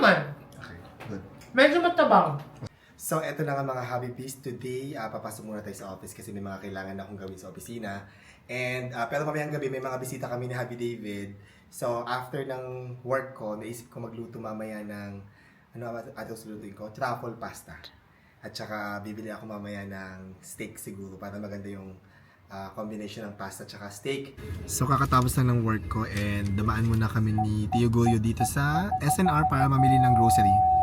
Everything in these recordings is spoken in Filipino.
naman. Okay, good. Medyo matabang. So, eto na nga mga hobby piece. Today, ah, papasok muna tayo sa office kasi may mga kailangan na akong gawin sa opisina. And, ah, pero mamayang gabi, may mga bisita kami ni Happy David. So, after ng work ko, naisip ko magluto mamaya ng, ano ba ito lutuin ko? Truffle pasta. At saka, bibili ako mamaya ng steak siguro para maganda yung ah, combination ng pasta at steak. So, kakatapos lang ng work ko and dumaan muna kami ni Tio Goyo dito sa SNR para mamili ng grocery.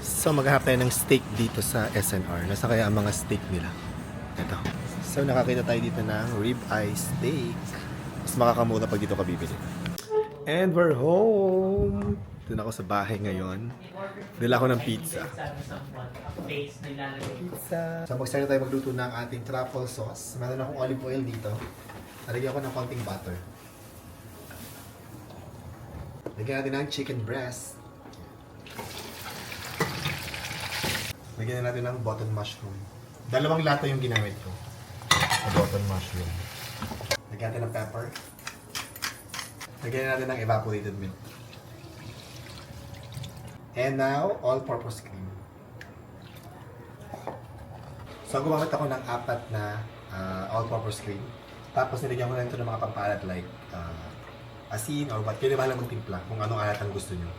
So maghahanap tayo ng steak dito sa SNR. Nasa kaya ang mga steak nila? Ito. So nakakita tayo dito ng rib eye steak. Mas makakamura pag dito ka bibili. And we're home! Doon ako sa bahay ngayon. Dala ako ng pizza. Pizza. So mag-start na tayo magluto ng ating truffle sauce. Meron akong olive oil dito. Nalagyan ko ng konting butter. Lagyan natin ng chicken breast. Lagyan na natin ng button mushroom. Dalawang lata yung ginamit ko. Sa button mushroom. Lagyan natin ng pepper. Lagyan natin ng evaporated milk. And now, all-purpose cream. So, gumamit ako ng apat na ah, all-purpose cream. Tapos, nilagyan ko na ito ng mga pampalat like ah, asin or what. Kayo na bahala magtimpla kung anong alat ang gusto nyo.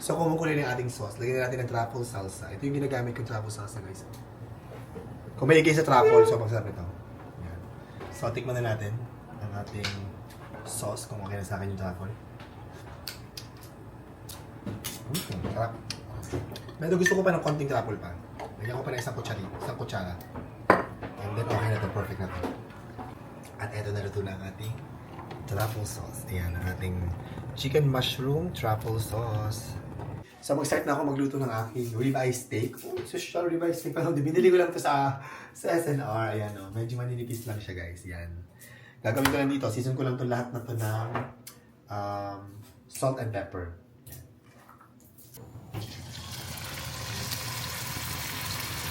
So, kumukulo na yung ating sauce. Lagyan natin ng truffle salsa. Ito yung ginagamit kong truffle salsa, guys. Kung may kayo sa truffle, so masarap ito. Yan. So, tikman na natin ang ating sauce kung okay na sa akin yung truffle. Mm, sarap. Pero gusto ko pa ng konting truffle pa. Lagyan ko pa ng isang kutsara. Isang kutsara. And then okay na to, perfect na to. At eto na luto na ang ating truffle sauce. Ayan, ang ating chicken mushroom truffle sauce. So mag-start na ako magluto ng aking ribeye steak. Oh, social ribeye steak. Parang binili ko lang to sa sa SNR. Ayan o, medyo maninipis lang siya guys. Yan. Gagawin ko lang dito, season ko lang to lahat na to ng um, salt and pepper. Yan.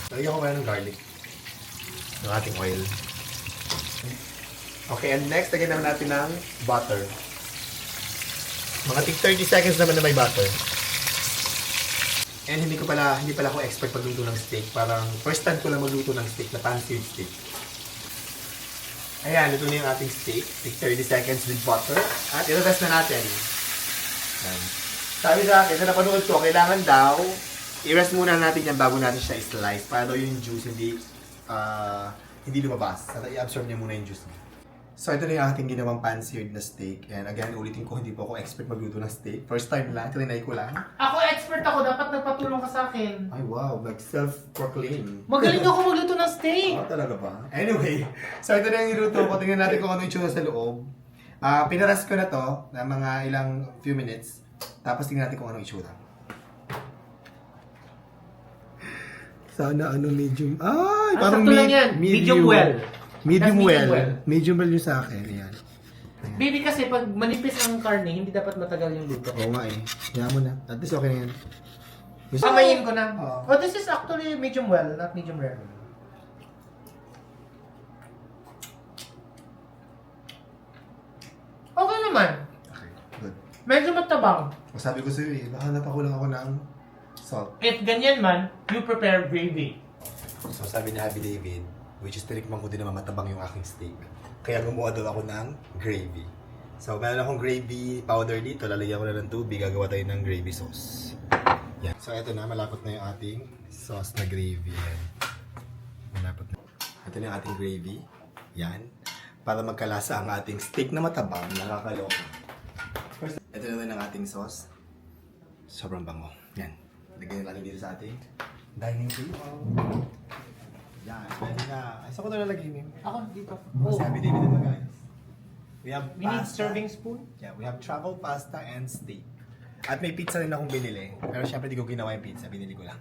Lagyan ko muna ng garlic. Ng ating oil. Okay, and next, lagyan naman natin ng butter. Mga tig 30 seconds naman na may butter. And hindi ko pala, hindi pala ako expert pagluto ng steak. Parang first time ko lang magluto ng steak, na pan-seared steak. Ayan, ito na yung ating steak. Tig 30 seconds with butter. At ito-test na natin. Ayan. Sabi sa akin, sa napanood ko, kailangan daw, i-rest muna natin yan bago natin siya i-slice para daw yung juice hindi ah, hindi lumabas. At i-absorb niya muna yung juice niya. So, ito na yung ating ginawang pan-seared na steak. And again, ulitin ko, hindi po ako expert magluto ng steak. First time lang, trinay ko lang. Ako expert ako, dapat nagpatulong ka sa akin. Ay, wow, nag-self-proclaim. Magaling ako magluto ng steak. Oh, talaga ba? Anyway, so ito na yung niluto ko. Tingnan natin kung ano yung tsura sa loob. Ah, pinaras ko na to na mga ilang few minutes. Tapos tingnan natin kung ano yung itsura. Sana ano medium. Ay, Ah, sakto lang yan. Medium well. Medium That's medium well. well. Medium well yung sa akin. Ayan. Baby kasi pag manipis ang karne, hindi dapat matagal yung luto. Oo nga eh. Kaya mo na. At least okay na yan. Gusto- Pamayin ko na. Oo. Oh, this is actually medium well, not medium rare. Okay naman. Okay, good. Medyo matabang. Sabi ko sa'yo eh, nahanap ako lang ako ng salt. If ganyan man, you prepare gravy. So sabi ni Happy David, which is tinikman ko din naman matabang yung aking steak. Kaya gumawa daw ako ng gravy. So meron akong gravy powder dito, lalagyan ko na ng tubig, gagawa tayo ng gravy sauce. Yan. So ito na, malapot na yung ating sauce na gravy. Yan. Malapot na. Ito na yung ating gravy. Yan. Para magkalasa ang ating steak na matabang, nakakaloka. First, ito na rin ang ating sauce. Sobrang bango. Yan. Lagyan natin dito sa ating dining table. Yan, ready na. Ay, saan ko ito lalagyan? Ako dito. Oh. Sabi David naman guys. We have We need pasta. serving spoon. Yeah, we have travel pasta and steak. At may pizza rin akong binili. Pero syempre di ko ginawa yung pizza, binili ko lang.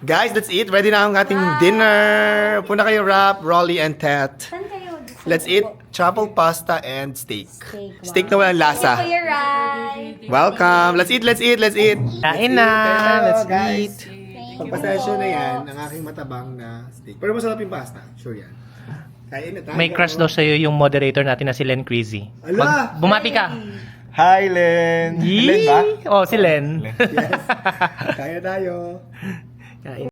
Guys, that's it. Ready na ang ating dinner. Upo na kayo, Rap, Rolly, and Tet. Saan kayo? Let's eat travel pasta and steak. Steak, wow. Steak na walang lasa. Thank you for your ride. Welcome. Let's eat, let's eat, let's eat. Kain na. Let's eat. Thank you Pagpasensya na yan, ang aking matabang na steak. Pero masarap yung pasta. Sure yan. Kain na tayo. May crush daw sa'yo yung moderator natin na si Len Crazy. Ala! Mag- bumati ka. Hi, Len! Len ba? Oh, si Len. Len. Yes. Kaya tayo. Kain.